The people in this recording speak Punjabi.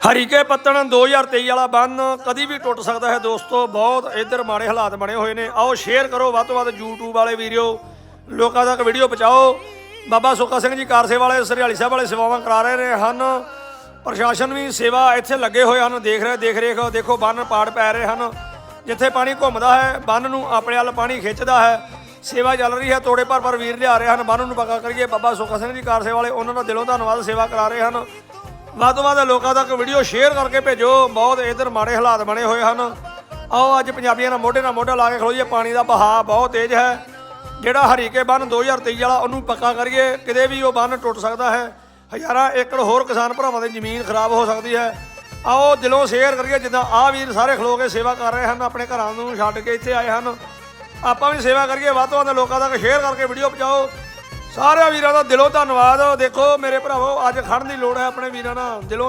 ਹਰੀਕੇ ਪੱਤਣ 2023 ਵਾਲਾ ਬੰਨ ਕਦੀ ਵੀ ਟੁੱਟ ਸਕਦਾ ਹੈ ਦੋਸਤੋ, ਬਹੁਤ ਇੱਧਰ ਮਾੜੇ ਹਾਲਾਤ ਬਣੇ ਹੋਏ ਨੇ। ਆਓ ਸ਼ੇਅਰ ਕਰੋ ਵੱਧ ਤੋਂ ਵੱਧ YouTube ਵਾਲੇ ਵੀਡੀਓ ਲੋਕਾਂ ਤੱਕ ਵੀਡੀਓ ਪਹੁੰਚਾਓ। ਬਾਬਾ ਸੁੱਖਾ ਸਿੰਘ ਜੀ ਕਾਰਸੇ ਵਾਲੇ, ਸਰਿਆਲੀ ਸਾਹਿਬ ਵਾਲੇ ਸੇਵਾਵਾਂ ਕਰਾ ਰਹੇ ਹਨ। ਪ੍ਰਸ਼ਾਸਨ ਵੀ ਸੇਵਾ ਇੱਥੇ ਲੱਗੇ ਹੋਏ ਹਨ, ਦੇਖ ਰਹੇ, ਦੇਖ ਰੇਖ, ਦੇਖੋ ਬੰਨ ਪਾੜ ਪੈ ਰਹੇ ਹਨ। ਜਿੱਥੇ ਪਾਣੀ ਘੁੰਮਦਾ ਹੈ, ਬੰਨ ਨੂੰ ਆਪਣੇ ਵੱਲ ਪਾਣੀ ਖਿੱਚਦਾ ਹੈ। ਸੇਵਾ ਚੱਲ ਰਹੀ ਹੈ, ਤੋੜੇ ਭਰ ਭਰ ਵੀਰ ਲਿਆ ਰਹੇ ਹਨ। ਬੰਨ ਨੂੰ ਪੱਕਾ ਕਰੀਏ, ਬਾਬਾ ਸੁੱਖਾ ਸਿੰਘ ਜੀ ਕਾਰਸੇ ਵਾਲੇ, ਉਹਨਾਂ ਦਾ ਦਿਲੋਂ ਧੰਨਵਾਦ, ਸੇਵਾ ਕਰਾ ਰਹੇ ਹਨ। ਵੱਧ ਤੋਂ ਵੱਧ ਲੋਕਾਂ ਤੱਕ ਵੀਡੀਓ ਸ਼ੇਅਰ ਕਰਕੇ ਭੇਜੋ। ਬਹੁਤ ਇਧਰ ਮਾੜੇ ਹਾਲਾਤ ਬਣੇ ਹੋਏ ਹਨ। ਆਓ ਅੱਜ ਪੰਜਾਬੀਆਂ ਨਾਲ ਮੋਢੇ ਨਾਲ ਮੋਢਾ ਲਾ ਕੇ ਖਲੋਈਏ ਪਾਣੀ ਦਾ ਬਹਾਅ ਬਹੁਤ ਤੇਜ਼ ਹੈ। ਜਿਹੜਾ ਹਰੀਕੇ ਬੰਨ 2023 ਵਾਲਾ, ਉਹਨੂੰ ਪੱਕਾ ਕਰੀਏ। ਕਿਤੇ ਵੀ ਉਹ ਬੰਨ ਟੁੱਟ ਸਕਦਾ ਹੈ। ਹਜ਼ਾਰਾਂ ਏਕੜ ਹੋਰ ਕਿਸਾਨ ਭਰਾਵਾਂ ਦੀ ਜ਼ਮੀਨ ਖਰਾਬ ਹੋ ਸਕਦੀ ਹੈ। ਆਓ ਦਿਲੋਂ ਸ਼ੇਅਰ ਕਰੀਏ। ਜਿੱਦਾਂ ਆਹ ਵੀਰ ਸਾਰੇ ਖਲੋ ਕੇ ਸੇਵਾ ਕਰ ਰਹੇ ਹਨ। ਆਪਣੇ ਘਰਾਂ ਨੂੰ ਛੱਡ ਕੇ ਇੱਥੇ ਆਏ ਹਨ। ਆਪਾਂ ਵੀ ਸੇਵਾ ਕਰੀਏ। ਵੱਧ ਤੋਂ ਵੱਧ ਲੋਕਾਂ ਤੱਕ ਸ਼ੇਅਰ ਕਰਕੇ ਵੀਡੀਓ ਪਹੁੰਚਾਓ। ਸਾਰਿਆਂ ਵੀਰਾਂ ਦਾ ਦਿਲੋਂ ਧੰਨਵਾਦ। ਦੇਖੋ ਮੇਰੇ ਭਰਾਵੋ, ਅੱਜ ਖੜਨ ਦੀ ਲੋੜ ਹੈ ਆਪਣੇ ਵੀਰਾਂ ਨਾਲ। ਦਿਲੋਂ